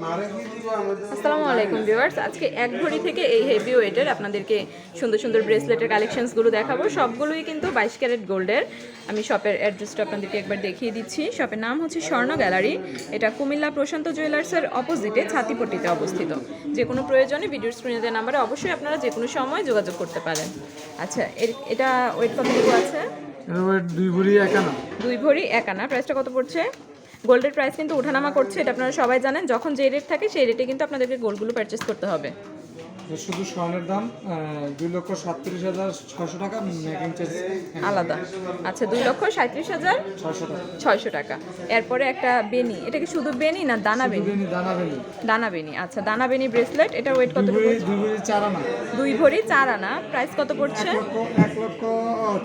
আসসালামু আলাইকুম ভিউয়ার্স। আজকে এক ভরি থেকে এই হেভি ওয়েটের আপনাদেরকে সুন্দর সুন্দর ব্রেসলেটের কালেকশনসগুলো দেখাবো। সবগুলোই কিন্তু বাইশ ক্যারেট গোল্ডের আমি শপের অ্যাড্রেসটা আপনাদেরকে একবার দেখিয়ে দিচ্ছি। শপের নাম হচ্ছে স্বর্ণ গ্যালারি এটা কুমিল্লা প্রশান্ত জুয়েলার্সের অপোজিটে ছাতিপট্টিতে অবস্থিত। যে কোনো প্রয়োজনে ভিডিও স্ক্রিনে দেওয়া নাম্বারে অবশ্যই আপনারা যে কোনো সময় যোগাযোগ করতে পারেন। আচ্ছা এর এটা ওয়েট কতটুকু আছে? দুই ভরি একানা দুই ভরি এক আনা প্রাইসটা কত পড়ছে? গোল্ডের প্রাইস কিন্তু ওঠানামা করছে এটা আপনারা সবাই জানেন। যখন যে রেট থাকে সেই রেটে কিন্তু আপনাদেরকে গোল্ডগুলো পারচেস করতে হবে। শুধু স্বর্ণের দাম দুই লক্ষ সাতত্রিশ হাজার ছশো টাকা মেকিং চার্জ আলাদা। আচ্ছা দুই লক্ষ সাঁত্রিশ হাজার ছশো টাকা। ছয়শো টাকা। এরপরে একটা বেনি। এটা কি শুধু বেনি না দানা বেনি? দানা বেনি। দানা বেনি। আচ্ছা দানা বেনি ব্রেসলেট এটা ওয়েট কত দুই ভরি চার আনা। দুই ভরি চার আনা। প্রাইস কত পড়ছে? এক লক্ষ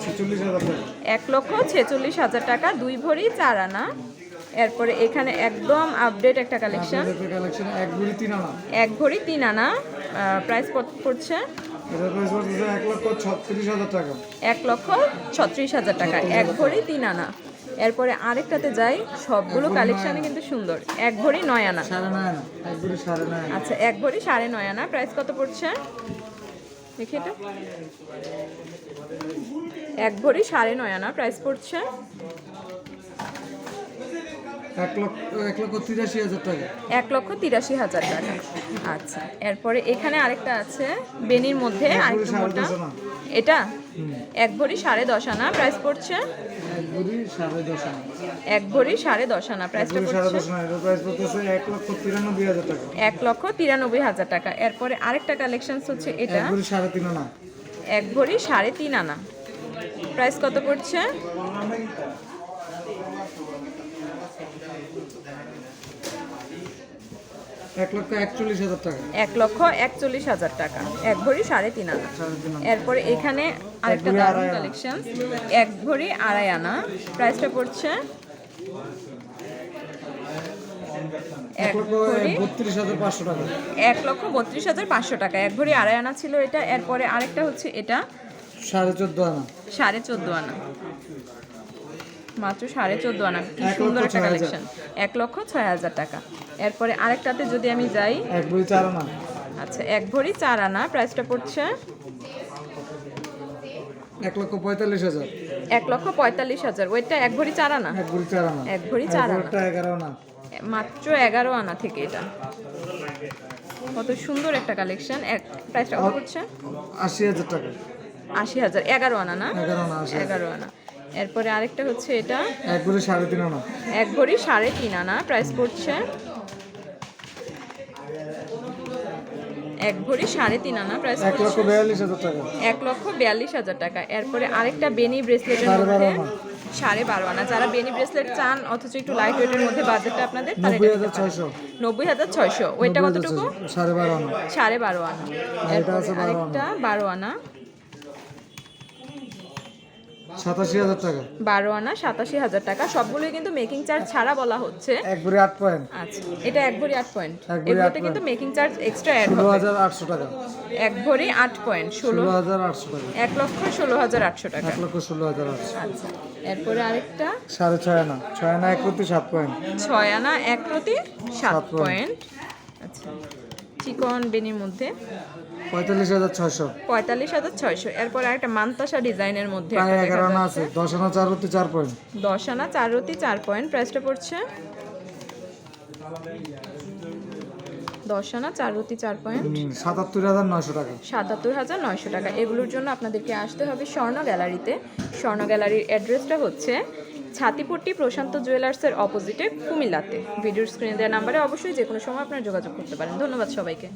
ছেচল্লিশ হাজার টাকা। এক লক্ষ ছেচল্লিশ হাজার টাকা দুই ভরি চার আনা। এরপরে এখানে একদম আপডেট একটা কালেকশন এক ভরি তিন আনা। এক ভরি তিন আনা। প্রাইস কত পড়ছে? এক লক্ষ ছত্রিশ হাজার টাকা। এক লক্ষ ছত্রিশ হাজার টাকা এক ভরি তিন আনা। এরপরে আরেকটাতে যাই সবগুলো কালেকশনে কিন্তু সুন্দর। এক ভরি নয় আনা। আচ্ছা এক ভরি সাড়ে নয় আনা। প্রাইস কত পড়ছে? দেখি এটা। এক ভরি সাড়ে নয় আনা প্রাইস পড়ছে। এক লক্ষ এক লক্ষ তিরাশি হাজার টাকা। এক লক্ষ তিরাশি হাজার টাকা। আচ্ছা এরপরে এখানে আরেকটা আছে বেনির মধ্যে আরেকটা মোটা। এটা? এক ভরি সাড়ে দশ আনা প্রাইস পড়ছে? এক ভরি সাড়ে দশ আনা। প্রাইসটা পড়ছে? এক লক্ষ তিরানব্বই হাজার টাকা। এরপরে আরেকটা কালেকশন হচ্ছে এটা। এক ভরি সাড়ে তিন আনা। এক ভরি সাড়ে তিন আনা। প্রাইস কত পড়ছে? এক লক্ষ একচল্লিশ হাজার টাকা। এক লক্ষ একচল্লিশ হাজার টাকা। এক ভরি সাড়ে তিন আনা। এরপরে এখানে আরেকটা দারুণ কালেকশন এক ভরি আড়াই আনা। প্রাইসটা পড়ছে এক লক্ষ বত্রিশ হাজার পাঁচশো টাকা। এক ভরি আড়াই আনা ছিল এটা। এরপরে আরেকটা হচ্ছে এটা। সাড়ে চোদ্দ আনা। সাড়ে চোদ্দ আনা। মাত্র সাড়ে চোদ্দ আনা। কি সুন্দর একটা কালেকশন এক লক্ষ ছয় হাজার টাকা। এরপরে আরেকটাতে যদি আমি যাই আচ্ছা এক ভরি চার আনা। প্রাইসটা পড়ছে এক লক্ষ পঁয়তাল্লিশ হাজার। এক লক্ষ পঁয়তাল্লিশ হাজার। ওইটা এক ভরি চার আনা? এক বই চার আনা। এক ভরি চার আনা। এগারো আনা। মাত্র এগারো আনা থেকে এটা। কত সুন্দর একটা কালেকশন এক প্রাইসটা কত পড়ছে? আশি হাজার টাকা। আশি হাজার। এগারো আনা না? এগারো আনা এগারো আনা। এরপরে আরেকটা হচ্ছে এটা। এক বই সাড়ে তিন আনা। এক ভরি সাড়ে তিন আনা প্রাইস পড়ছে। এক ভরি সাড়ে তিন আনা প্রাইস এক লক্ষ বিয়াল্লিশ হাজার টাকা। এক লক্ষ বিয়াল্লিশ হাজার টাকা। এরপরে আরেকটা বেনি ব্রেসলেটের মধ্যে আনা। সাড়ে বারো আনা। যারা বেনি ব্রেসলেট চান অথচ একটু লাইট ওয়েটের মধ্যে বাজেটটা আপনাদের নব্বই হাজার। ছয়শো। নব্বই হাজার ছয়শো। ওইটা কতটুকু। সাড়ে বারো আনা। সাড়ে বারো আনা। আরেকটা বারো আনা। সাতাশি হাজার টাকা। বারো আনা সাতাশি হাজার টাকা। সবগুলোই কিন্তু মেকিং চার্জ ছাড়া বলা হচ্ছে। এক ভরি আট পয়েন্ট আচ্ছা এটা এক ভরি আট পয়েন্ট এগুলোতে কিন্তু মেকিং চার্জ এক্সট্রা অ্যাড ষোলো হাজার আটশো টাকা। এক ভরি আট পয়েন্ট ষোলো হাজার আটশো টাকা। এক লক্ষ ষোলো হাজার আটশো টাকা। এক লক্ষ ষোলো হাজার আটশো। আচ্ছা এরপরে আরেকটা। সাড়ে ছয় আনা। ছয় আনা এক প্রতি সাত পয়েন্ট ছয় আনা এক প্রতি সাত পয়েন্ট আচ্ছা চিকন বেনির মধ্যে। পঁয়তাল্লিশ হাজার ছয়শো। পঁয়তাল্লিশ হাজার ছয়শো। এরপর আরেকটা মান্তাসা ডিজাইনের মধ্যে প্রায় এগারো আনা আছে। দশ আনা চার প্রতি চার পয়েন্ট। দশ আনা চার রতি চার পয়েন্ট। প্রাইসটা পড়ছে? দশ আনা চার রতি চার পয়েন্ট। সাতাত্তর হাজার নয়শো টাকা। সাতাত্তর হাজার নয়শো টাকা। এগুলোর জন্য আপনাদেরকে আসতে হবে স্বর্ণ গ্যালারিতে। স্বর্ণ গ্যালারির অ্যাড্রেসটা হচ্ছে ছাতিপট্টি প্রশান্ত জুয়েলার্সের অপোজিটে কুমিল্লাতে। ভিডিওর স্ক্রিনে দেওয়া নাম্বারে অবশ্যই যে কোনো সময় আপনারা যোগাযোগ করতে পারেন। ধন্যবাদ সবাইকে।